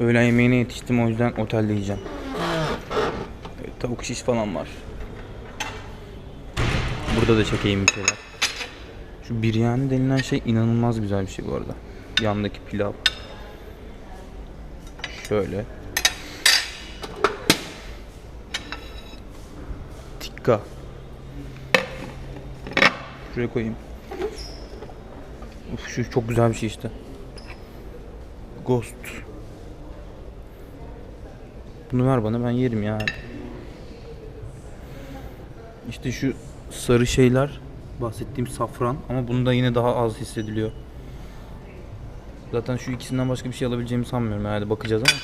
Öğlen yemeğine yetiştim o yüzden otelde yiyeceğim. Evet, tavuk şiş falan var. Burada da çekeyim bir şeyler. Şu biryani denilen şey inanılmaz güzel bir şey bu arada. Yandaki pilav. Şöyle. Tikka. Şuraya koyayım. Uf, şu çok güzel bir şey işte. Ghost. Bunu ver bana ben yerim ya. İşte şu sarı şeyler bahsettiğim safran ama bunda yine daha az hissediliyor. Zaten şu ikisinden başka bir şey alabileceğimi sanmıyorum herhalde bakacağız ama.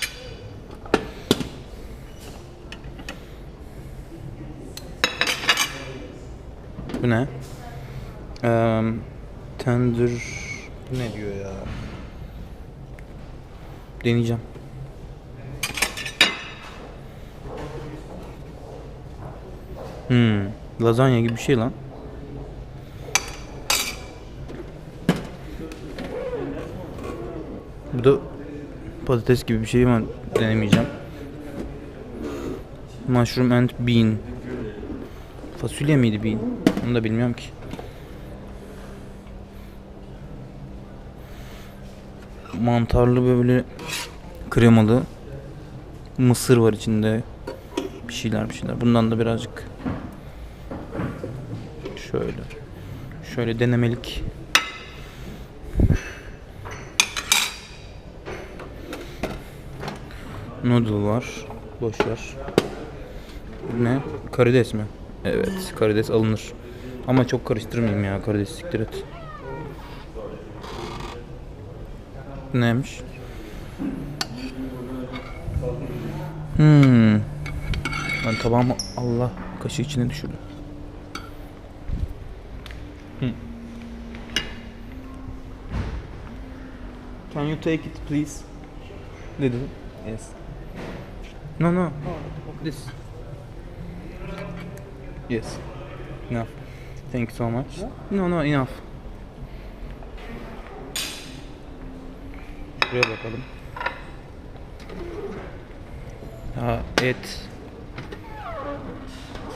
Bu ne? Eee tender ne diyor ya? Deneyeceğim. Hmm, lazanya gibi bir şey lan. Bu da patates gibi bir şey ama denemeyeceğim. Mushroom and bean. Fasulye miydi bean? Onu da bilmiyorum ki. Mantarlı böyle kremalı mısır var içinde. Bir şeyler bir şeyler. Bundan da birazcık şöyle şöyle denemelik noodle var. Boş ver. Ne? Karides mi? Evet, karides alınır. Ama çok karıştırmayayım ya, karides siktir et. Neymiş? Hmm. Ben tabağımı Allah kaşığı içine düşürdüm. Can you take it please? Ne dedin? Yes. No no. This. Yes. Enough. Thank you so much. No no enough. Buraya bakalım. Ha et.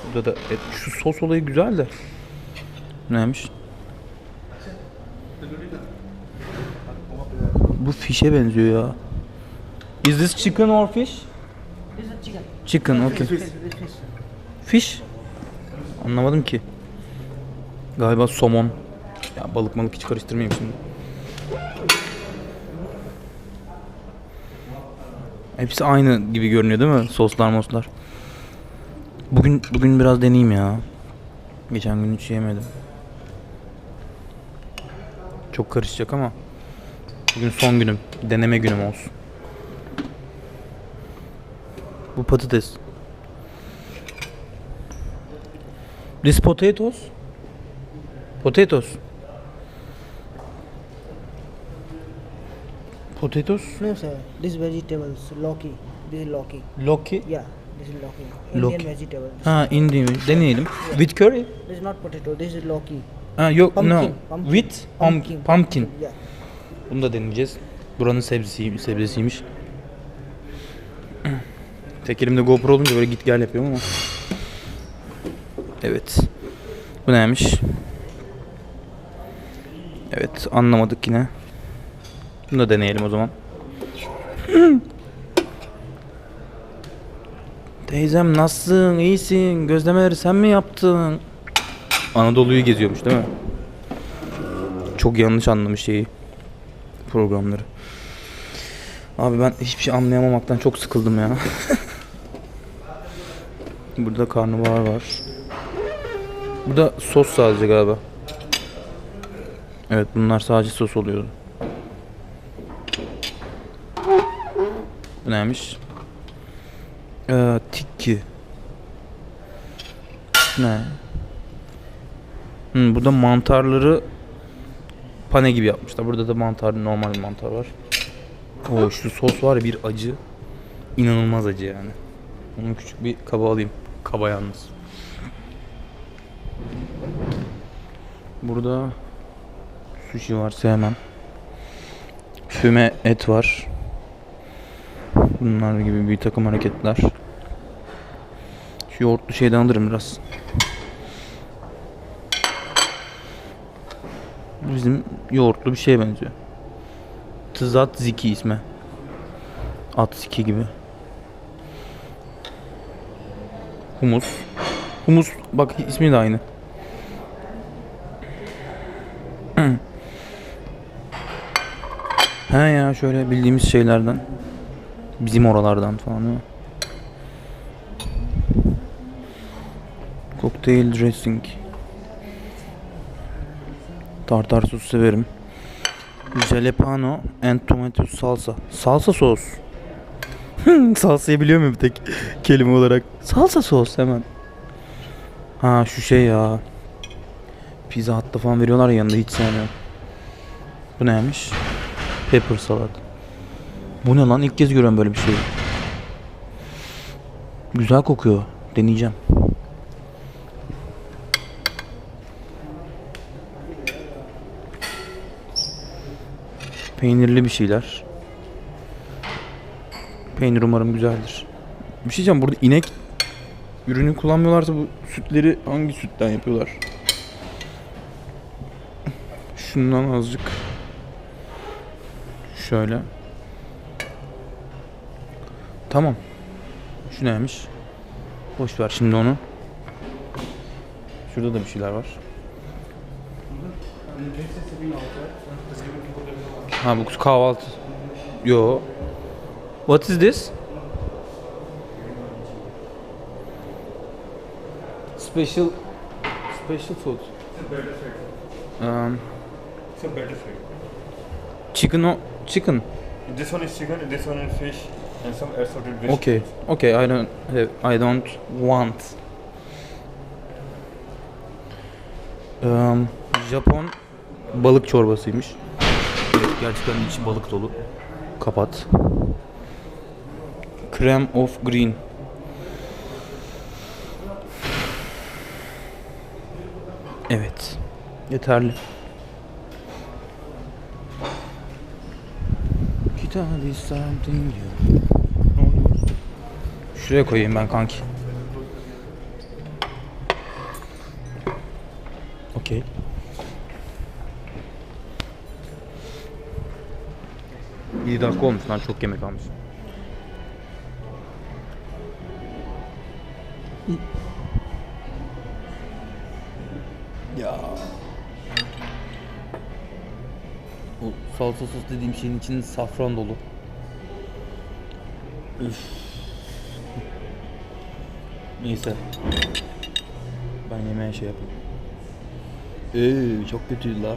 Burada da et. Şu sos olayı güzel de. Neymiş? Bu fişe benziyor ya. Is this chicken or fish? This is chicken. Chicken, okay. Fish? Anlamadım ki. Galiba somon. Ya balık malık hiç karıştırmayayım şimdi. Hepsi aynı gibi görünüyor değil mi? Soslar moslar. Bugün bugün biraz deneyeyim ya. Geçen gün hiç yemedim. Çok karışacak ama bugün son günüm. Deneme günüm olsun. Bu patates. This potatoes? Potatoes. Potatoes? No, sir. This vegetables, Loki. This is Loki. Loki. Yeah, this is Loki. Loki. Indian vegetable. Ha Indian. Deneyelim. With curry? This is not potato. This is Loki. Ha yok Pumpkin, no. pumpkin. With pumpkin. pumpkin. Yeah. Bunu da deneyeceğiz. Buranın sebzesiymiş. sebzesiymiş. Tek elimde GoPro olunca böyle git gel yapıyorum ama. Evet. Bu neymiş? Evet anlamadık yine. Bunu da deneyelim o zaman. Teyzem nasılsın? İyisin? Gözlemeleri sen mi yaptın? Anadolu'yu geziyormuş değil mi? Çok yanlış anlamış şeyi. Programları. Abi ben hiçbir şey anlayamamaktan çok sıkıldım ya. Burada karnabahar var. Burada sos sadece galiba. Evet bunlar sadece sos oluyordu. Bu neymiş? Ee, tikki. Ne? Hmm, burada mantarları pane gibi yapmışlar. Burada da mantar, normal mantar var. Oo şu sos var ya bir acı. İnanılmaz acı yani. Onu küçük bir kaba alayım. Kaba yalnız. Burada sushi var sevmem. Füme et var. Bunlar gibi bir takım hareketler. Şu yoğurtlu şeyden alırım biraz. Bizim yoğurtlu bir şeye benziyor. Tızat Ziki ismi. At Ziki gibi. Humus. Humus bak ismi de aynı. He ya şöyle bildiğimiz şeylerden. Bizim oralardan falan değil mi? Cocktail dressing. Tartar sos severim. Jalapeno and tomato salsa. Salsa sos. Salsayı biliyor muyum bir tek kelime olarak? Salsa sos hemen. Ha şu şey ya. Pizza hatta falan veriyorlar ya yanında hiç sevmiyorum. Bu neymiş? Pepper salad. Bu ne lan? İlk kez görüyorum böyle bir şey. Güzel kokuyor. Deneyeceğim. Peynirli bir şeyler. Peynir umarım güzeldir. Bir şey diyeceğim burada inek ürünü kullanmıyorlarsa bu sütleri hangi sütten yapıyorlar? Şundan azıcık. Şöyle. Tamam. Şu neymiş? Boş ver şimdi onu. Şurada da bir şeyler var. Ha bu kahvaltı. Yo. What is this? Special special food. Um, It's a better food. chicken o chicken. This one is chicken, this one is fish, and some assorted vegetables. Okay. Okay, I don't have, I don't want. Um, Japon balık çorbasıymış. Evet, gerçekten içi balık dolu. Kapat. Creme of green. Evet. Yeterli. Şuraya koyayım ben kanki. 7 dakika olmuş lan çok yemek almış. Ya. O salsa sos dediğim şeyin içinde safran dolu. Üf. Neyse. Ben yemeğe şey yapayım. Ee, çok kötüydü la.